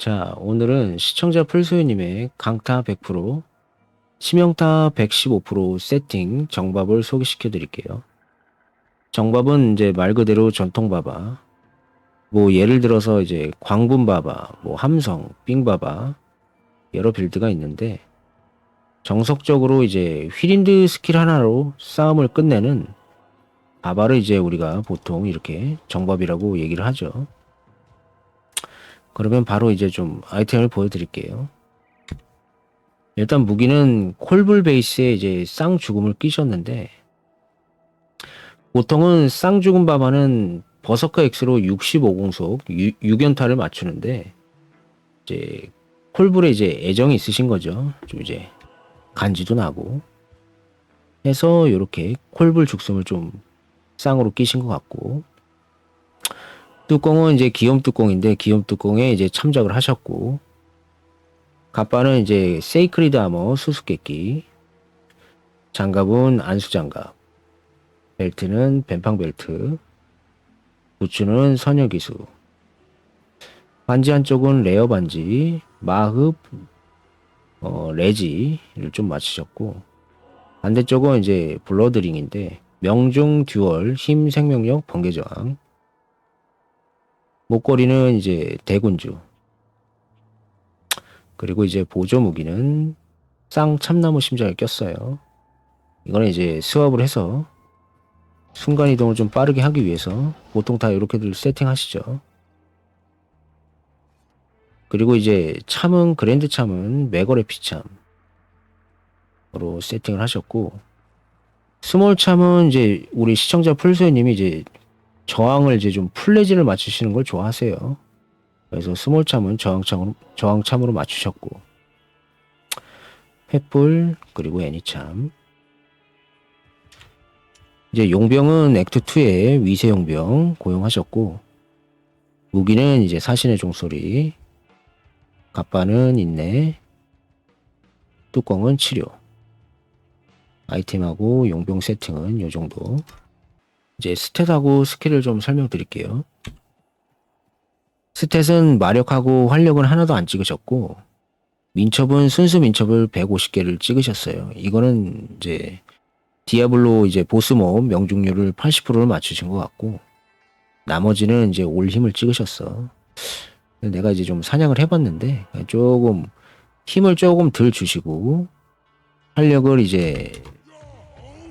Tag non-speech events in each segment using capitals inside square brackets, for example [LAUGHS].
자, 오늘은 시청자 풀소유님의 강타 100%, 치명타 115% 세팅 정밥을 소개시켜 드릴게요. 정밥은 이제 말 그대로 전통바바. 뭐 예를 들어서 이제 광분바바, 뭐 함성, 삥바바 여러 빌드가 있는데 정석적으로 이제 휘린드 스킬 하나로 싸움을 끝내는 바바를 이제 우리가 보통 이렇게 정밥이라고 얘기를 하죠. 그러면 바로 이제 좀 아이템을 보여드릴게요. 일단 무기는 콜불 베이스에 이제 쌍 죽음을 끼셨는데 보통은 쌍 죽음 바바는 버서커 X로 65공속 6연타를 맞추는데 이제 콜불에 이제 애정이 있으신 거죠. 좀 이제 간지도 나고 해서 이렇게 콜불 죽음을 좀 쌍으로 끼신 것 같고 뚜껑은 이제 기염 뚜껑인데 기염 뚜껑에 이제 참작을 하셨고 갑바는 이제 세이크리드 아머 수수께끼 장갑은 안수 장갑 벨트는 뱀팡 벨트 부츠는 선녀 기수 반지 한쪽은 레어 반지 마흡 어, 레지를 좀 맞추셨고 반대쪽은 이제 블러드링인데 명중 듀얼 힘 생명력 번개 저항 목걸이는 이제 대군주. 그리고 이제 보조 무기는 쌍 참나무 심장을 꼈어요. 이거는 이제 스왑을 해서 순간 이동을 좀 빠르게 하기 위해서 보통 다 이렇게들 세팅하시죠. 그리고 이제 참은 그랜드 참은 매거레 피참으로 세팅을 하셨고 스몰 참은 이제 우리 시청자 풀소님이 이제 저항을 이제 좀 플레지를 맞추시는 걸 좋아하세요. 그래서 스몰참은 저항참으로, 저항참으로 맞추셨고, 횃불, 그리고 애니참. 이제 용병은 액트2에 위세용병 고용하셨고, 무기는 이제 사신의 종소리, 갑바는 인내, 뚜껑은 치료. 아이템하고 용병 세팅은 요 정도. 이제 스탯하고 스킬을 좀 설명드릴게요. 스탯은 마력하고 활력은 하나도 안 찍으셨고 민첩은 순수 민첩을 150개를 찍으셨어요. 이거는 이제 디아블로 이제 보스 모험 명중률을 80%를 맞추신 것 같고 나머지는 이제 올 힘을 찍으셨어. 내가 이제 좀 사냥을 해봤는데 조금 힘을 조금 덜 주시고 활력을 이제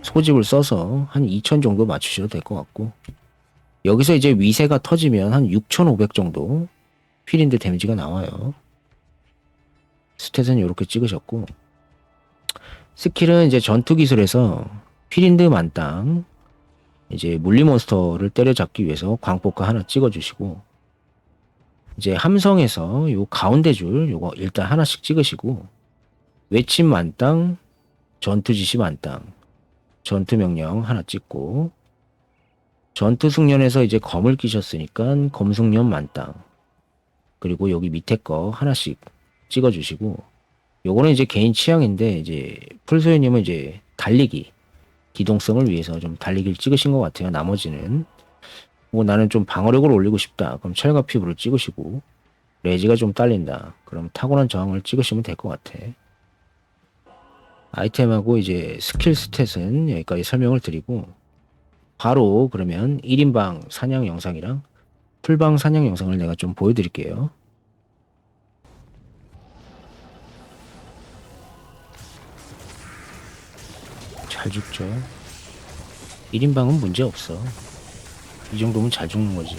소집을 써서 한2000 정도 맞추셔도 될 것 같고 여기서 이제 위세가 터지면 한 6500 정도 필인드 데미지가 나와요. 스탯은 이렇게 찍으셨고 스킬은 이제 전투 기술에서 필인드 만땅 이제 물리 몬스터를 때려잡기 위해서 광폭화 하나 찍어주시고 이제 함성에서 요 가운데 줄 요거 일단 하나씩 찍으시고 외침 만땅 전투 지시 만땅 전투 명령 하나 찍고 전투 숙련에서 이제 검을 끼셨으니까 검 숙련 만땅 그리고 여기 밑에 거 하나씩 찍어주시고 요거는 이제 개인 취향인데 이제 풀소유님은 이제 달리기 기동성을 위해서 좀 달리기를 찍으신 것 같아요. 나머지는 뭐 나는 좀 방어력을 올리고 싶다. 그럼 철갑 피부를 찍으시고 레지가 좀 딸린다. 그럼 타고난 저항을 찍으시면 될 것 같아. 아이템하고 이제 스킬 스탯은 여기까지 설명을 드리고 바로 그러면 1인방 사냥 영상이랑 풀방 사냥 영상을 내가 좀 보여드릴게요. 잘 죽죠. 1인방은 문제 없어. 이 정도면 잘 죽는 거지.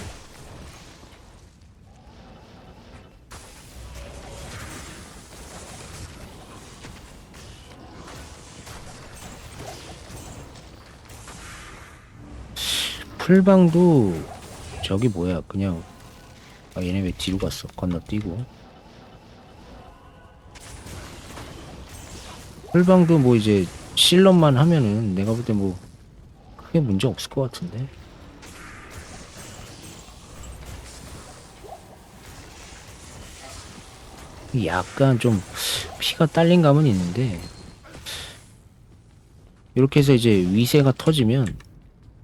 풀방도 저기 뭐야 그냥 아 얘네 왜 뒤로 갔어? 건너뛰고. 풀방도 뭐 이제 실험만 하면은 내가 볼 때 뭐 크게 문제 없을 것 같은데. 약간 좀 피가 딸린 감은 있는데 이렇게 해서 이제 위세가 터지면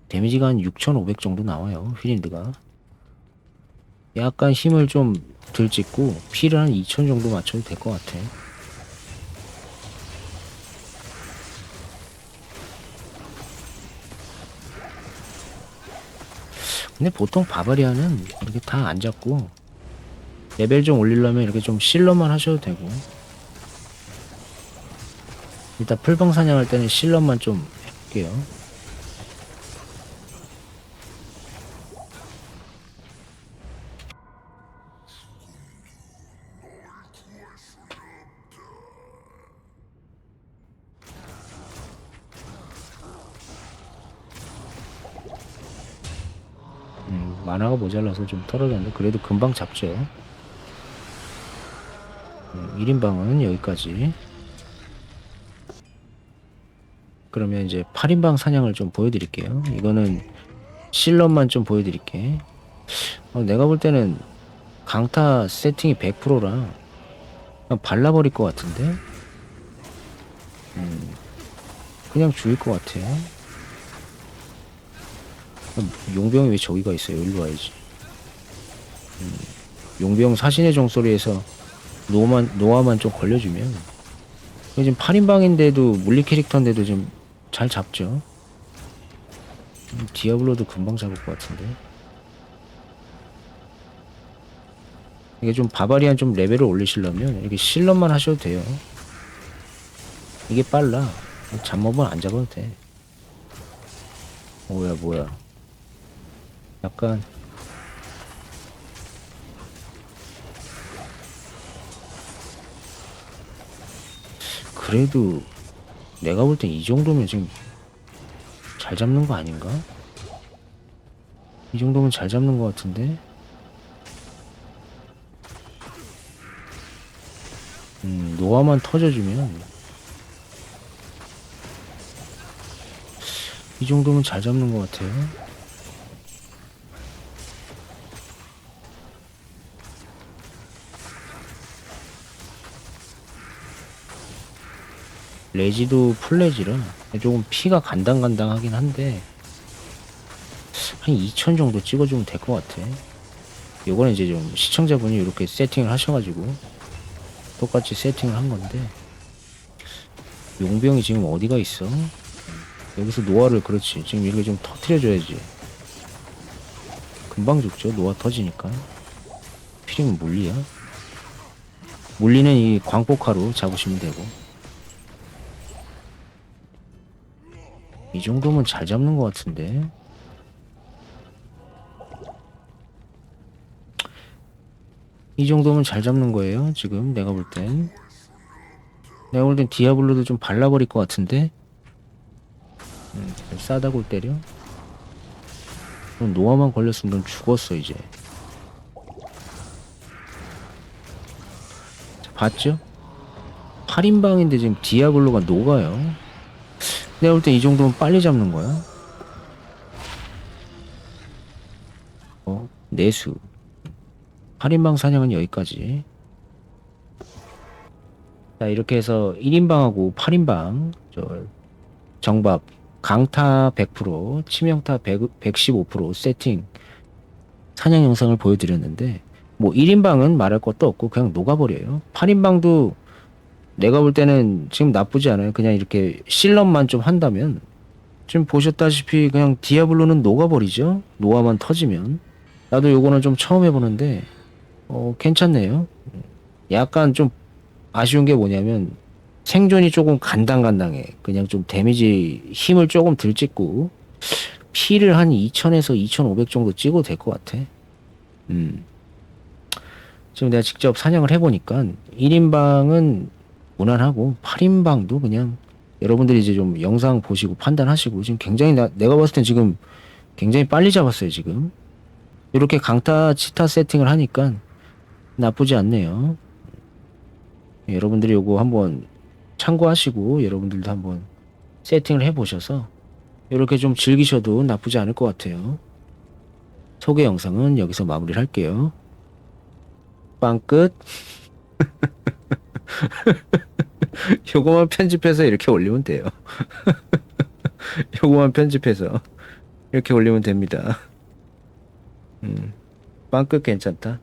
데미지가 한 6,500 정도 나와요. 휘린드가. 약간 힘을 좀 덜 찍고 피를 한 2000 정도 맞춰도 될 것 같아. 근데 보통 바바리아는 이렇게 다 안 잡고 레벨 좀 올리려면 이렇게 좀 실러만 하셔도 되고 일단 풀방 사냥할 때는 실러만 좀 해볼게요. 만화가 모자라서 좀 떨어졌는데 그래도 금방 잡죠. 음, 1인방은 여기까지. 그러면 이제 8인방 사냥을 좀 보여드릴게요. 이거는 실럿만 좀 보여드릴게. 어, 내가 볼 때는 강타 세팅이 100%라 그냥 발라버릴 것 같은데? 음, 그냥 죽일 것 같아. 그럼 용병이 왜 저기가 있어요? 일로 와야지. 음, 용병 사신의 종소리에서 노만, 노아만 좀 걸려주면. 지금 8인방인데도 물리 캐릭터인데도 좀 잘 잡죠. 음, 디아블로도 금방 잡을 것 같은데. 이게 좀 바바리안 좀 레벨을 올리시려면 이렇게 실럿만 하셔도 돼요. 이게 빨라. 잡몹은 안 잡아도 돼. 뭐야 뭐야. 약간 그래도 내가 볼 땐 이 정도면 지금 잘 잡는 거 아닌가? 이 정도면 잘 잡는 거 같은데? 음, 노아만 터져주면 이 정도면 잘 잡는 것 같아요. 레지도 풀레지라 조금 피가 간당간당하긴 한데 한2000 정도 찍어주면 될 것 같아. 요거는 이제 좀 시청자분이 이렇게 세팅을 하셔가지고 똑같이 세팅을 한 건데 용병이 지금 어디가 있어? 여기서 노아를 그렇지. 지금 이렇게 좀 터트려줘야지. 금방 죽죠. 노아 터지니까. 필이면 물리야? 물리는 이 광폭화로 잡으시면 되고 이 정도면 잘 잡는 것 같은데. 이 정도면 잘 잡는 거예요 지금 내가 볼 땐. 내가 볼 땐 디아블로도 좀 발라버릴 것 같은데. 음, 싸다고 때려. 넌 노아만 걸렸으면 넌 죽었어 이제. 자, 봤죠? 8인방인데 지금 디아블로가 녹아요 내가 볼 때 이 정도면 빨리 잡는 거야? 어 내수. 8인방 사냥은 여기까지. 자 이렇게 해서 1인방하고 8인방 저 정밥. 강타 100% 치명타 100, 115% 세팅. 사냥 영상을 보여드렸는데 뭐 1인방은 말할 것도 없고 그냥 녹아버려요. 8인방도 내가 볼 때는 지금 나쁘지 않아요 그냥 이렇게 실럿만 좀 한다면 지금 보셨다시피 그냥 디아블로는 녹아버리죠 노아만 터지면 나도 요거는 좀 처음 해보는데 어 괜찮네요 약간 좀 아쉬운 게 뭐냐면 생존이 조금 간당간당해. 그냥 좀 데미지 힘을 조금 덜 찍고 피를 한 2000에서 2500 정도 찍어도 될 것 같아. 음. 지금 내가 직접 사냥을 해보니까 1인방은 무난하고 8인방도 그냥 여러분들이 이제 좀 영상 보시고 판단하시고 지금 굉장히 나, 내가 봤을 땐 지금 굉장히 빨리 잡았어요 지금 이렇게 강타 치타 세팅을 하니까 나쁘지 않네요. 예, 여러분들이 요거 한번 참고하시고 여러분들도 한번 세팅을 해보셔서 이렇게 좀 즐기셔도 나쁘지 않을 것 같아요. 소개 영상은 여기서 마무리를 할게요. 빵 끝. [LAUGHS] [LAUGHS] 요거만 편집해서 이렇게 올리면 돼요. [LAUGHS] 요거만 편집해서 이렇게 올리면 됩니다. 음. 빵끝 괜찮다.